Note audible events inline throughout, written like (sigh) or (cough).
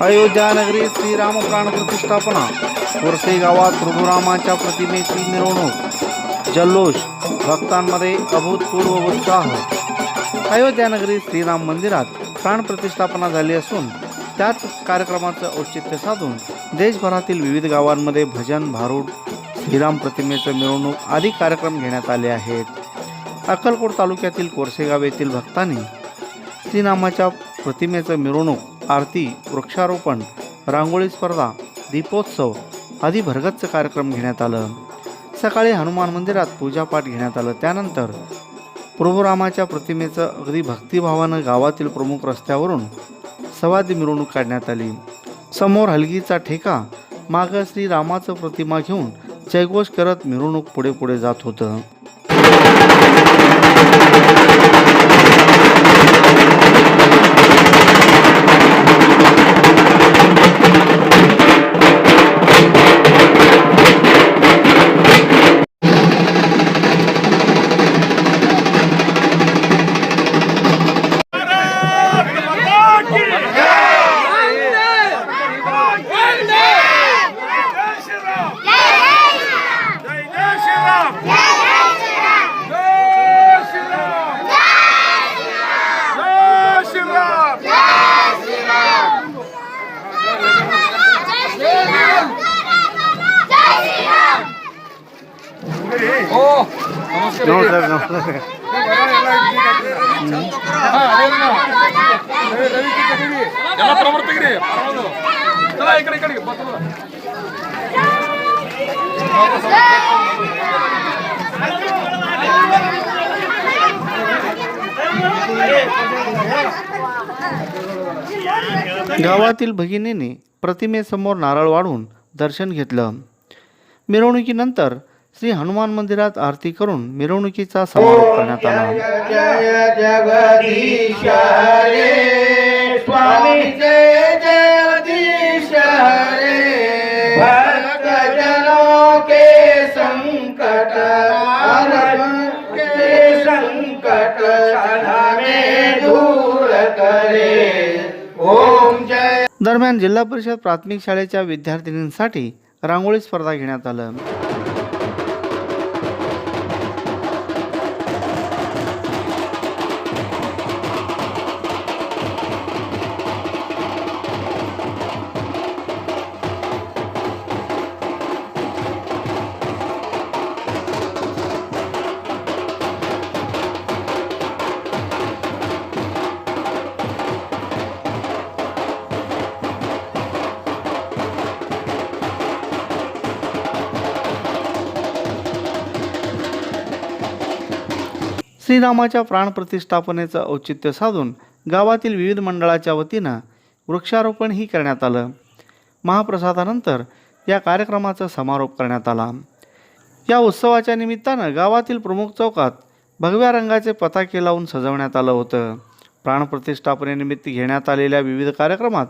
अयोध्या नगरी श्रीराम प्राण प्रतिष्ठापना. कोरसे गावात प्रभुरामाच्या प्रतिमेची मिरवणूक. जल्लोष भक्तांमध्ये अभूतपूर्व उत्साह. अयोध्या नगरी श्रीराम मंदिरात प्राण प्रतिष्ठापना झाली असून त्याच कार्यक्रमाचं औचित्य साधून देशभरातील विविध गावांमध्ये भजन भारूड श्रीराम प्रतिमेचं मिरवणूक आदी कार्यक्रम घेण्यात आले आहेत. अक्कलकोट तालुक्यातील कोरसेगाव येथील भक्तांनी श्रीरामाच्या प्रतिमेचं मिरवणूक आरती वृक्षारोपण रांगोळी स्पर्धा दीपोत्सव आदी भरगच्च कार्यक्रम घेण्यात आलं. सकाळी हनुमान मंदिरात पूजापाठ घेण्यात आलं. त्यानंतर प्रभुरामाच्या प्रतिमेचं अगदी भक्तिभावानं गावातील प्रमुख रस्त्यावरून सवादी मिरवणूक काढण्यात आली. समोर हलगीचा ठेका मागं श्रीरामाचं प्रतिमा घेऊन जयघोष करत मिरवणूक पुढे पुढे जात होतं. नमस्कार नमस्कार (laughs) गावातील भगिनीने प्रतिमेसमोर नारळ वाढून दर्शन घेतलं. मिरवणुकीनंतर श्री हनुमान मंदिरात आरती करून मिरवणुकीचा समारोप करण्यात आला. जय जगदीश हरे. स्वामी जय जगदीश हरे भक्त जनों के संकट हरण के संकट क्षण में दूर करे. ओम जय. दरम्यान जिल्हा परिषद प्राथमिक शाळेच्या विद्यार्थिनींसाठी रांगोळी स्पर्धा घेण्यात आलं. श्रीरामाच्या प्राणप्रतिष्ठापनेचं औचित्य साधून गावातील विविध मंडळाच्या वतीनं वृक्षारोपणही करण्यात आलं. महाप्रसादानंतर या कार्यक्रमाचा समारोप करण्यात आला. या उत्सवाच्या निमित्तानं गावातील प्रमुख चौकात भगव्या रंगाचे पताके लावून सजवण्यात आलं होतं. प्राणप्रतिष्ठापनेनिमित्त घेण्यात आलेल्या विविध कार्यक्रमात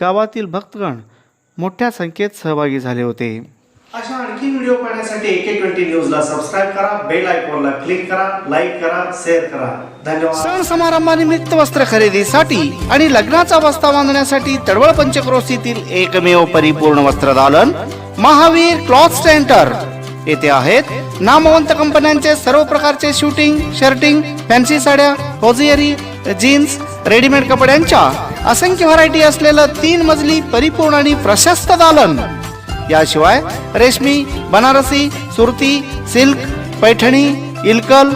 गावातील भक्तगण मोठ्या संख्येत सहभागी झाले होते. आणखी व्हिडिओ पाहण्यासाठी एके ट्वेंटी न्यूजला सबस्क्राईब करा बेल आयकॉनला क्लिक करा लाईक करा शेअर करा. धन्यवाद. सण समारंभानिमित्त वस्त्र खरेदीसाठी आणि लग्नाचा बस्ता बांधण्यासाठी तडवळ पंचक्रोशीतील एकमेव परिपूर्ण वस्त्र दालन महावीर क्लॉथ सेंटर. येथे आहेत नामवंत कंपन्यांचे सर्व प्रकारचे शूटिंग शर्टिंग फॅन्सी साड्या होजियरी जीन्स रेडीमेड कपड्यांच्या असंख्य व्हरायटी असलेलं तीन मजली परिपूर्ण आणि प्रशस्त दालन. याशिवाय रेशमी बनारसी सुरती सिल्क पैठणी इलकल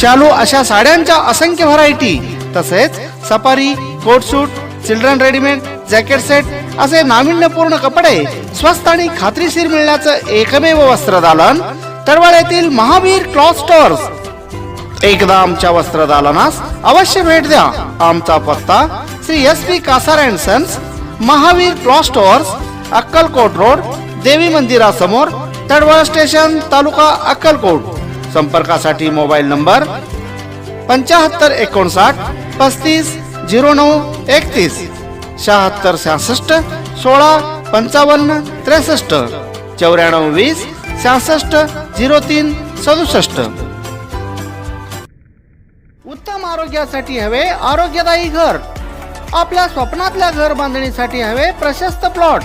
शालू अशा साड्यांच्या असंख्य व्हरायटी तसेच safari coat suit children readymade jacket set असे नाविन्यपूर्ण कपडे स्वस्त आणि खात्रीशीर मिळण्याचं एकमेव वस्त्रदालन तडवाड येथील महावीर क्लॉथ स्टोअर्स एकदा आमच्या वस्त्रदालनास अवश्य भेट द्या. आमचा पत्ता Shri S P Kasar and sons Mahavir cloth stores Akkalkot road देवी मंदिरासमोर तडवळ स्टेशन तालुका अक्कलकोट. संपर्कासाठी मोबाईल नंबर पंच्याहत्तर एकोणसाठ पस्तीस झिरो नऊ एकतीस शहात्तर सहासष्ट सोळा पंचावन्न त्रेसष्ट चौऱ्याण्णव वीस सहासष्ट झिरो तीन सदुसष्ट. उत्तम आरोग्यासाठी हवे आरोग्यदायी घर. आपल्या स्वप्नातल्या घर बांधणीसाठी हवे प्रशस्त प्लॉट.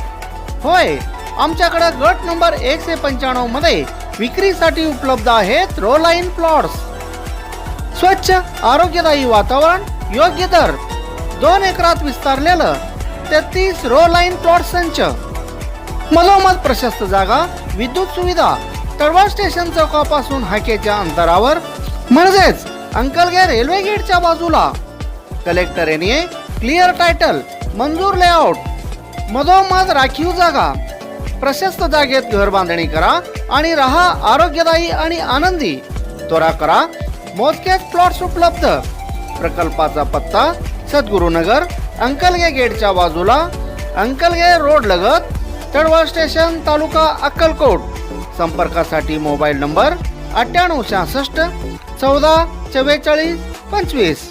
होय आमच्याकडे गट नंबर एकशे पंच्याण्णवमध्ये विक्रीसाठी उपलब्ध आहेत रो लाईन प्लॉट्स. स्वच्छ आरोग्यदायी वातावरण योग्य दर. दोन एकरात विस्तारलेलं तेहतीस रो लाईन प्लॉट संच. मधोमध प्रशस्त जागा विद्युत सुविधा तळवा स्टेशन चौकापासून हाकेच्या अंतरावर. म्हणजेच अंकलगे रेल्वे गेटच्या बाजूला. कलेक्टर एरिये क्लिअर टायटल मंजूर लेआउट. मधोमध राखीव जागा. प्रशस्त जागेत घर बांधणी करा आणि राहा आरोग्यदायी आणि आनंदी. त्वरा करा. मोजकेच प्लॉट्स उपलब्ध. प्रकल्पाचा पत्ता सद्गुरुनगर अंकलगे गेटच्या बाजूला अंकलगे रोड लगत तळवळ स्टेशन तालुका अक्कलकोट. संपर्कासाठी मोबाईल नंबर अठ्ठ्याण्णव शहासष्ट चौदा चव्वेचाळीस पंचवीस.